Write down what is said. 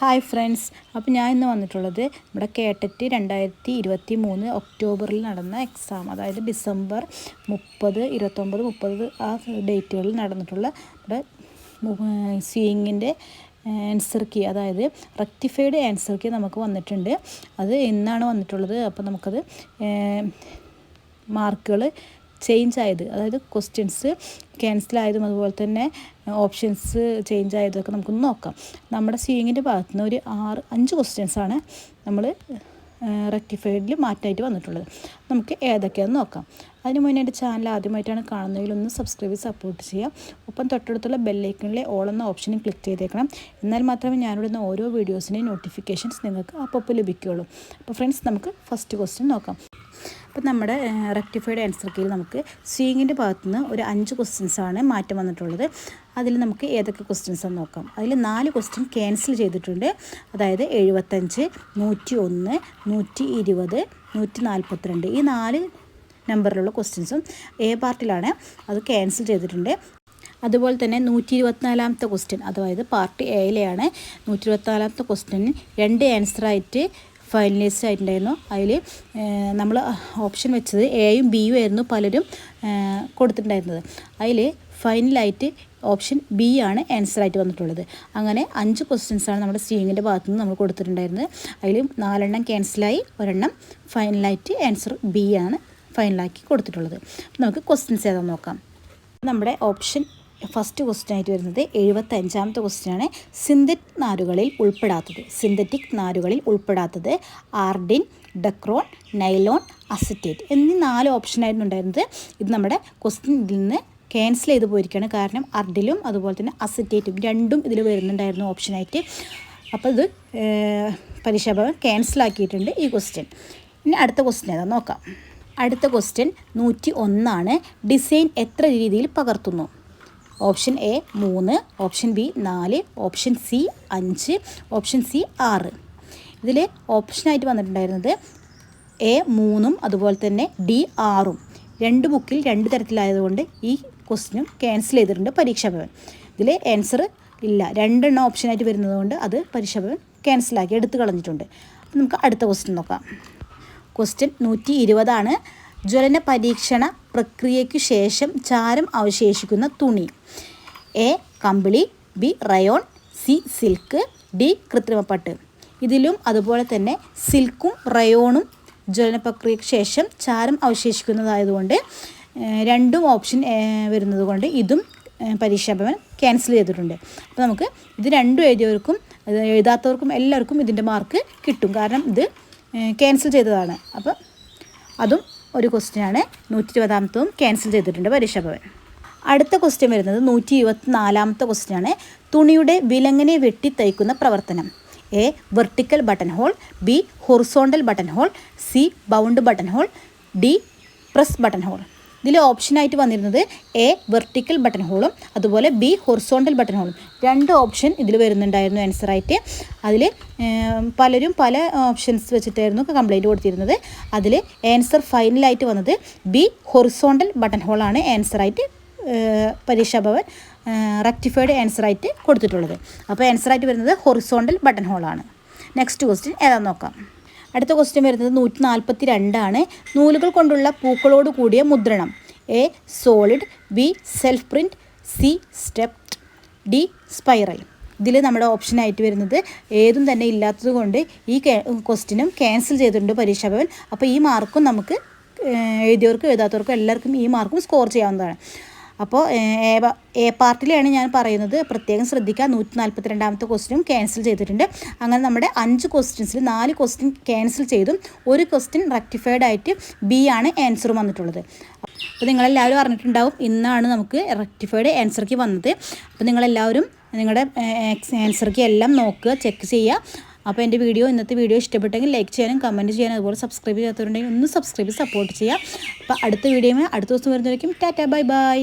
Hi friends. അപ്പോൾ ഞാൻ ഇന്ന് വന്നിട്ടുള്ളത് നമ്മുടെ കേട്ടറ്റ് രണ്ടായിരത്തി ഇരുപത്തി മൂന്ന് ഒക്ടോബറിൽ നടന്ന എക്സാം അതായത് ഡിസംബർ മുപ്പത് ഇരുപത്തൊമ്പത് മുപ്പത് ആ ഡേറ്റുകളിൽ നടന്നിട്ടുള്ള നമ്മുടെ സീയിങ്ങിന്റെ ആൻസർ കീ അതായത് റെക്ടിഫൈഡ് ആൻസർ കീ നമുക്ക് വന്നിട്ടുണ്ട്. അത് എന്നാണ് വന്നിട്ടുള്ളത്. അപ്പോൾ നമുക്കത് മാർക്കുകൾ ചേഞ്ച് ആയത് അതായത് ക്വസ്റ്റ്യൻസ് ക്യാൻസൽ ആയതും അതുപോലെ തന്നെ ഓപ്ഷൻസ് ചേഞ്ച് ആയതൊക്കെ നമുക്കൊന്ന് നോക്കാം. നമ്മുടെ സീയിങ്ങിന്റെ ഭാഗത്തു നിന്ന് ഒരു ആറ് അഞ്ച് ക്വസ്റ്റ്യൻസാണ് നമ്മൾ റെക്ടിഫൈഡിൽ മാറ്റായിട്ട് വന്നിട്ടുള്ളത്. നമുക്ക് ഏതൊക്കെയാണെന്ന് നോക്കാം. അതിന് മുന്നേ എന്റെ ചാനൽ ആദ്യമായിട്ടാണ് കാണുന്നതിൽ ഒന്ന് സബ്സ്ക്രൈബ് സപ്പോർട്ട് ചെയ്യാം. ഒപ്പം തൊട്ടടുത്തുള്ള ബെല്ലൈക്കണിലെ ഓൾ എന്ന ഓപ്ഷനും ക്ലിക്ക് ചെയ്തേക്കണം. എന്നാൽ മാത്രമേ ഞാനിവിടുന്ന ഓരോ വീഡിയോസിന്റെയും നോട്ടിഫിക്കേഷൻസ് നിങ്ങൾക്ക് അപ്പോൾ ലഭിക്കുകയുള്ളൂ. അപ്പോൾ ഫ്രണ്ട്സ് നമുക്ക് ഫസ്റ്റ് ക്വസ്റ്റ്യൻ നോക്കാം. അപ്പോൾ നമ്മുടെ റെക്ടിഫൈഡ് ആൻസർ കീയിൽ നമുക്ക് സ്വീങ്ങിന്റെ ഭാഗത്തുനിന്ന് ഒരു അഞ്ച് ക്വസ്റ്റ്യൻസാണ് മാറ്റം വന്നിട്ടുള്ളത്. അതിൽ നമുക്ക് ഏതൊക്കെ ക്വസ്റ്റ്യൻസ് എന്ന് നോക്കാം. അതിൽ നാല് ക്വസ്റ്റ്യൻ ക്യാൻസൽ ചെയ്തിട്ടുണ്ട്. അതായത് എഴുപത്തഞ്ച് നൂറ്റി ഒന്ന് നൂറ്റി ഇരുപത് നൂറ്റി നാൽപ്പത്തിരണ്ട് ഈ നാല് നമ്പറിലുള്ള ക്വസ്റ്റ്യൻസും എ പാർട്ടിലാണ്. അത് ക്യാൻസൽ ചെയ്തിട്ടുണ്ട്. അതുപോലെ തന്നെ നൂറ്റി ഇരുപത്തിനാലാമത്തെ ക്വസ്റ്റ്യൻ അതായത് പാർട്ടി എയിലെയാണ് നൂറ്റി ഇരുപത്തിനാലാമത്തെ ക്വസ്റ്റ്യന് രണ്ട് ആൻസറായിട്ട് ഫൈനലിസ്റ്റ് ആയിട്ടുണ്ടായിരുന്നു. അതിൽ നമ്മൾ ഓപ്ഷൻ വെച്ചത് എയും ബിയും ആയിരുന്നു പലരും കൊടുത്തിട്ടുണ്ടായിരുന്നത്. അതിൽ ഫൈനലായിട്ട് ഓപ്ഷൻ ബി ആണ് ആൻസർ ആയിട്ട് വന്നിട്ടുള്ളത്. അങ്ങനെ അഞ്ച് ക്വസ്റ്റ്യൻസാണ് നമ്മുടെ സ്റ്റിങ്ങിന്റെ ഭാഗത്തു നിന്ന് നമ്മൾ കൊടുത്തിട്ടുണ്ടായിരുന്നത്. അതിൽ നാലെണ്ണം ക്യാൻസലായി ഒരെണ്ണം ഫൈനലായിട്ട് ആൻസർ ബി ആണ് ഫൈനലാക്കി കൊടുത്തിട്ടുള്ളത്. നമുക്ക് ക്വസ്റ്റ്യൻസ് ഏതാണെന്ന് നോക്കാം. നമ്മുടെ ഓപ്ഷൻ ഫസ്റ്റ് ക്വസ്റ്റ്യൻ ആയിട്ട് വരുന്നത് എഴുപത്തഞ്ചാമത്തെ ക്വസ്റ്റ്യനാണ് സിന്തറ്റിക് നാരുകളിൽ ഉൾപ്പെടാത്തത്. സിന്തറ്റിക് നാരുകളിൽ ഉൾപ്പെടാത്തത് ആർഡിൻ ഡക്രോൺ നൈലോൺ അസറ്റേറ്റ് എന്നീ നാല് ഓപ്ഷൻ ഓപ്ഷനായിരുന്നു ഉണ്ടായിരുന്നത്. ഇത് നമ്മുടെ ക്വസ്റ്റ്യൻ ഇതിൽ നിന്ന് ക്യാൻസൽ ചെയ്ത് പോയിരിക്കുകയാണ്. കാരണം അർഡിലും അതുപോലെ തന്നെ അസറ്റേറ്റും രണ്ടും ഇതിൽ വരുന്നുണ്ടായിരുന്നു ഓപ്ഷനായിട്ട് അപ്പോൾ ഇത് പരീക്ഷാഭവൻ ക്യാൻസൽ ആക്കിയിട്ടുണ്ട് ഈ ക്വസ്റ്റ്യൻ ഇനി അടുത്ത ക്വസ്റ്റ്യൻ ഏതാ? നോക്കാം. അടുത്ത ക്വസ്റ്റ്യൻ നൂറ്റി ഒന്നാണ് ഡിസൈൻ എത്ര രീതിയിൽ പകർത്തുന്നു? ഓപ്ഷൻ എ മൂന്ന് ഓപ്ഷൻ ബി നാല് ഓപ്ഷൻ സി അഞ്ച് ഓപ്ഷൻ സി ആറ്. ഇതിൽ ഓപ്ഷനായിട്ട് വന്നിട്ടുണ്ടായിരുന്നത് എ മൂന്നും അതുപോലെ തന്നെ ഡി ആറും. രണ്ട് ബുക്കിൽ രണ്ട് തരത്തിലായതുകൊണ്ട് ഈ ക്വസ്റ്റിനും ക്യാൻസൽ ചെയ്തിട്ടുണ്ട് പരീക്ഷാഭവൻ. ഇതിൽ ആൻസർ ഇല്ല. രണ്ടെണ്ണം ഓപ്ഷനായിട്ട് വരുന്നതുകൊണ്ട് അത് പരീക്ഷാഭവൻ ക്യാൻസലാക്കി എടുത്തു കളഞ്ഞിട്ടുണ്ട്. നമുക്ക് അടുത്ത ക്വസ്റ്റ്യൻ നോക്കാം. ക്വസ്റ്റ്യൻ നൂറ്റി ഇരുപതാണ്. ജ്വലന പരീക്ഷണ പ്രക്രിയയ്ക്കു ശേഷം ചാരം അവശേഷിക്കുന്ന തുണി. എ. കമ്പിളി B. Rayon C. Silk D. കൃത്രിമപ്പട്ട് ഇതിലും അതുപോലെ തന്നെ സിൽക്കും റയോണും ജ്വലന പ്രക്രിയയ്ക്ക് ശേഷം ചാരം അവശേഷിക്കുന്നതായതുകൊണ്ട് രണ്ടും ഓപ്ഷൻ വരുന്നത് കൊണ്ട് ഇതും പരീക്ഷാഭവൻ ക്യാൻസൽ ചെയ്തിട്ടുണ്ട്. അപ്പോൾ നമുക്ക് ഇത് രണ്ടും എഴുതിയവർക്കും എഴുതാത്തവർക്കും എല്ലാവർക്കും ഇതിന്റെ മാർക്ക് കിട്ടും. കാരണം ഇത് ക്യാൻസൽ ചെയ്തതാണ്. അപ്പം അതും ഒരു ക്വസ്റ്റ്യനാണ് നൂറ്റി ഇരുപതാമത്തതും ക്യാൻസൽ ചെയ്തിട്ടുണ്ട് പരീക്ഷാഭവൻ. അടുത്ത ക്വസ്റ്റ്യൻ വരുന്നത് നൂറ്റി ഇരുപത്തി നാലാമത്തെ ക്വസ്റ്റ്യനാണ് തുണിയുടെ വിലങ്ങനെ വെട്ടി തയ്ക്കുന്ന പ്രവർത്തനം. A vertical button hole B horizontal button hole C bound button hole D press button hole ഇതിൽ ഓപ്ഷനായിട്ട് വന്നിരുന്നത് എ വെർട്ടിക്കൽ ബട്ടൺ ഹോളും അതുപോലെ ബി ഹൊറിസോണ്ടൽ ബട്ടൺ ഹോളും രണ്ട് ഓപ്ഷൻ ഇതിൽ വരുന്നുണ്ടായിരുന്നു ആൻസറായിട്ട് അതിൽ പലരും പല ഓപ്ഷൻസ് വെച്ചിട്ടായിരുന്നു കംപ്ലൈന്റ് കൊടുത്തിരുന്നത്. അതിൽ ആൻസർ ഫൈനലായിട്ട് വന്നത് ബി ഹൊറിസോണ്ടൽ ബട്ടൺ ഹോളാണ് ആൻസറായിട്ട് പരീക്ഷാ ഭവൻ റെക്ടിഫൈഡ് ആൻസറായിട്ട് കൊടുത്തിട്ടുള്ളത്. അപ്പോൾ ആൻസറായിട്ട് വരുന്നത് ഹൊറിസോണ്ടൽ ബട്ടൺ ഹോളാണ് നെക്സ്റ്റ് ക്വസ്റ്റ്യൻ ഏതാണെന്ന് നോക്കാം. അടുത്ത ക്വസ്റ്റ്യൻ വരുന്നത് നൂറ്റി നാൽപ്പത്തി രണ്ടാണ് നൂലുകൾ കൊണ്ടുള്ള പൂക്കളോട് കൂടിയ മുദ്രണം. A solid B self print C stepped D spiral ഇതിൽ നമ്മുടെ ഓപ്ഷനായിട്ട് വരുന്നത് ഏതും തന്നെ ഇല്ലാത്തത് കൊണ്ട് ഈ ക്വസ്റ്റിനും ക്യാൻസൽ ചെയ്തിട്ടുണ്ട് പരീക്ഷാഭവൻ. അപ്പോൾ ഈ മാർക്കും നമുക്ക് എഴുതിയവർക്കും എഴുതാത്തവർക്കും എല്ലാവർക്കും ഈ മാർക്കും സ്കോർ ചെയ്യാവുന്നതാണ്. അപ്പോൾ എ പാർട്ടിലാണ് ഞാൻ പറയുന്നത്. പ്രത്യേകം ശ്രദ്ധിക്കുക. നൂറ്റി നാൽപ്പത്തി രണ്ടാമത്തെ ക്വസ്റ്റിനും ക്യാൻസൽ ചെയ്തിട്ടുണ്ട്. അങ്ങനെ നമ്മുടെ അഞ്ച് ക്വസ്റ്റ്യൻസിൽ നാല് ക്വസ്റ്റ്യൻ ക്യാൻസൽ ചെയ്തും ഒരു ക്വസ്റ്റ്യൻ റെക്ടിഫൈഡ് ആയിട്ട് ബി ആണ് ആൻസർ വന്നിട്ടുള്ളത്. അപ്പോൾ നിങ്ങളെല്ലാവരും അറിഞ്ഞിട്ടുണ്ടാവും ഇന്നാണ് നമുക്ക് റെക്ടിഫൈഡ് ആൻസർക്ക് വന്നത്. അപ്പോൾ നിങ്ങളെല്ലാവരും നിങ്ങളുടെ ആൻസർക്ക് എല്ലാം നോക്കുക ചെക്ക് ചെയ്യുക. അപ്പോൾ എന്റെ വീഡിയോ ഇന്നത്തെ വീഡിയോ ഇഷ്ടപ്പെട്ടെങ്കിൽ ലൈക്ക് ചെയ്യാനും കമന്റ് ചെയ്യാനും അതുപോലെ സബ്സ്ക്രൈബ് ചെയ്യാത്തവരുണ്ടെങ്കിൽ ഒന്ന് സബ്സ്ക്രൈബ് സപ്പോർട്ട് ചെയ്യുക. അപ്പോൾ അടുത്ത വീഡിയോ അടുത്ത ദിവസം വരുന്നതായിരിക്കും ടാറ്റ ബൈ ബൈ.